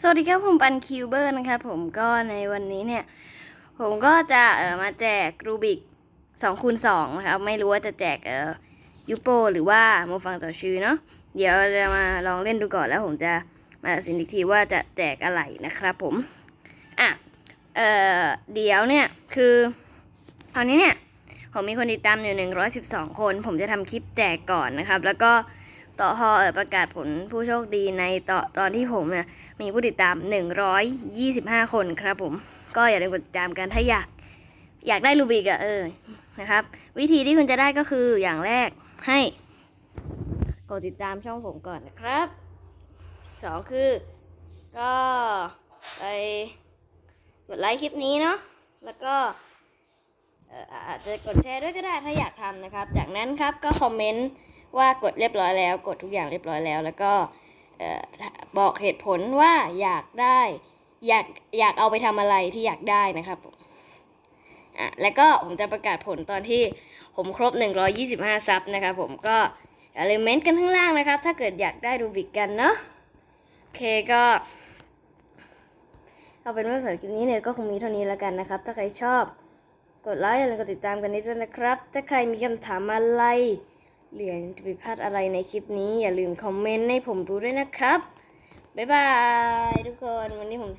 สวัสดีครับผมปันคิวเบอร์นะครับผมก็ในวันนี้เนี่ย ผมก็จะเอ่อมาแจกรูบิก2คูณ2นะครับไม่รู้ว่าจะแจกเออยูโปหรือว่าโมฟังต่อชื่อเนาะเดี๋ยวจะมาลองเล่นดูก่อนแล้วผมจะมาตัดสินอีกทีว่าจะแจกอะไรนะครับผมอะเออเดี๋ยวเนี่ยคือตอนนี้เนี่ยผมมีคนติดตามอยู่ 112 คน ผมจะทำคลิปแจกก่อนนะครับ แล้วก็ ต่อพ่อประกาศผลผู้โชคดีในตอนตอนที่ผมเนี่ยมีผู้ติดตาม 125 คนครับผม ก็อย่าลืมกดติดตามกันถ้าอยากอยากได้รูบิกอะเออนะครับ วิธีที่คุณจะได้ก็คืออย่างแรกให้กดติดตามช่องผมก่อนนะครับสองคือ ก็ไปกดไลค์คลิปนี้เนาะแล้วก็อาจจะกดแชร์ด้วยก็ได้ถ้าอยากทำนะครับ จากนั้นครับก็คอมเมนต์ ว่ากดเรียบร้อยแล้ว กดทุกอย่างเรียบร้อยแล้ว แล้วก็บอกเหตุผลว่าอยากได้ อยากอยากเอาไปทำอะไรที่อยากได้นะครับอะแล้วก็ผมจะประกาศผลตอนที่ผมครบ 125 ซับนะครับผมก็อย่าลืมเมนต์กันข้างล่างนะครับ ถ้าเกิดอยากได้รูบิกกันเนาะโอเคก็เอาเป็นว่าสำหรับคลิปนี้เนี่ยก็คงมีเท่านี้แล้วกันนะครับ ถ้าใครชอบกดไลค์อย่าลืมกดติดตามกันนิดด้วยนะครับ ถ้าใครมีคำถามอะไร เหรือจะผิดพลาดอะไรในคลิปนี้ อย่าลืมคอมเมนต์ให้ผมรู้ด้วยนะครับ บ๊ายบายทุกคน วันนี้ผม